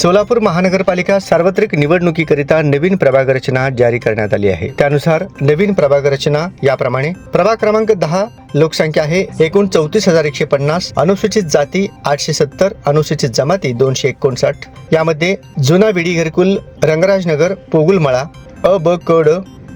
सोलापूर महानगरपालिका सार्वत्रिक निवडणुकीकरिता नवीन प्रभाग रचना जारी करण्यात आली आहे. त्यानुसार नवीन प्रभाग रचना याप्रमाणे प्रभाग क्रमांक दहा लोकसंख्या आहे एकूण चौतीस हजार एकशे पन्नास अनुसूचित जाती आठशे सत्तर अनुसूचित जमाती दोनशे एकोणसाठ. यामध्ये जुना विडी घरकुल रंगराजनगर पोगुलमळा अ ब कड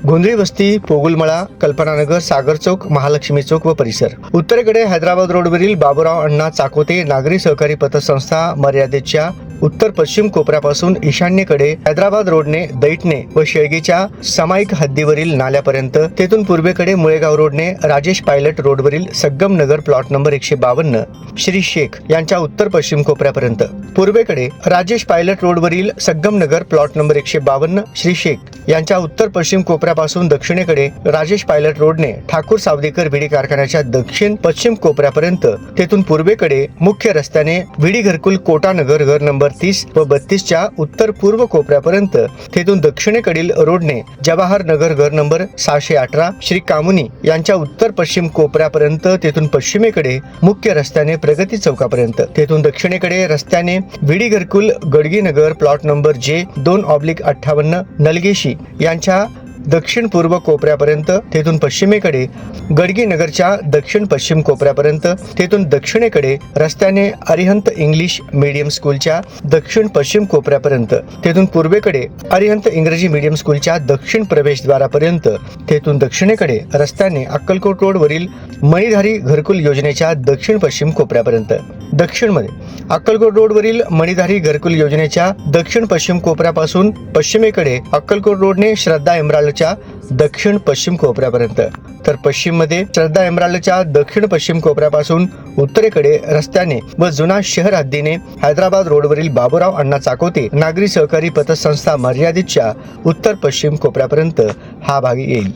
गोंधळी वस्ती पोगुलमळा कल्पनानगर सागर चौक महालक्ष्मी चौक व परिसर. उत्तरेकडे हैदराबाद रोडवरील बाबुराव अण्णा चाकोते नागरी सहकारी पतसंस्था मर्यादेच्या उत्तर पश्चिम कोपऱ्यापासून ईशान्येकडे हैदराबाद रोडने दैटणे व शेळगीच्या सामायिक हद्दीवरील नाल्यापर्यंत तेथून पूर्वेकडे मुळेगाव रोडने राजेश पायलट रोडवरील सग्गम नगर प्लॉट नंबर एकशे बावन्न श्री शेख यांच्या उत्तर पश्चिम कोपऱ्यापर्यंत. पूर्वेकडे राजेश पायलट रोडवरील सग्गम नगर प्लॉट नंबर एकशे बावन्न श्री शेख यांच्या उत्तर पश्चिम कोपऱ्यापासून दक्षिणेकडे राजेश पायलट रोडने ठाकूर सावदेकर विडी कारखान्याच्या दक्षिण पश्चिम कोपऱ्यापर्यंत तेथून पूर्वेकडे मुख्य रस्त्याने विडी घरकुल कोटानगर घर नंबर तीस व बत्तीसच्या उत्तर पूर्व कोपऱ्यापर्यंत तेथून दक्षिणेकडील रोडने जवाहर नगर घर नंबर सहाशे अठरा श्री कामुनी यांच्या उत्तर पश्चिम कोपऱ्यापर्यंत तेथून पश्चिमेकडे मुख्य रस्त्याने प्रगती चौकापर्यंत तेथून दक्षिणेकडे रस्त्याने विडी घरकुल गडगी नगर प्लॉट नंबर जे दोन ऑब्लिक अठ्ठावन्न नलगेशी यांच्या दक्षिण पूर्व कोपऱ्यापर्यंत तेथून पश्चिमेकडे गडगी नगरच्या दक्षिण पश्चिम कोपऱ्यापर्यंत तेथून दक्षिणेकडे रस्त्याने अरिहंत इंग्लिश मीडियम स्कूलच्या दक्षिण पश्चिम कोपऱ्यापर्यंत तेथून पूर्वेकडे अरिहंत इंग्रजी मीडियम स्कूलच्या दक्षिण प्रवेशद्वारापर्यंत तेथून दक्षिणेकडे रस्त्याने अक्कलकोट रोडवरील मणिधारी घरकुल योजनेच्या दक्षिण पश्चिम कोपऱ्यापर्यंत. दक्षिणमध्ये. अक्कलकोट रोडवरील मणिधारी घरकुल योजनेच्या दक्षिण पश्चिम कोपऱ्यापासून पश्चिमेकडे अक्कलकोट रोडने श्रद्धा एमराल्डच्या दक्षिण पश्चिम कोपऱ्यापर्यंत. तर पश्चिममध्ये श्रद्धा एमराल्डच्या दक्षिण पश्चिम कोपऱ्यापासून उत्तरेकडे रस्त्याने व जुना शहर हद्दीने हैदराबाद रोडवरील बाबूराव अण्णा चाकोते नागरी सहकारी पतसंस्था मर्यादितच्या उत्तर पश्चिम कोपऱ्यापर्यंत हा भाग येईल.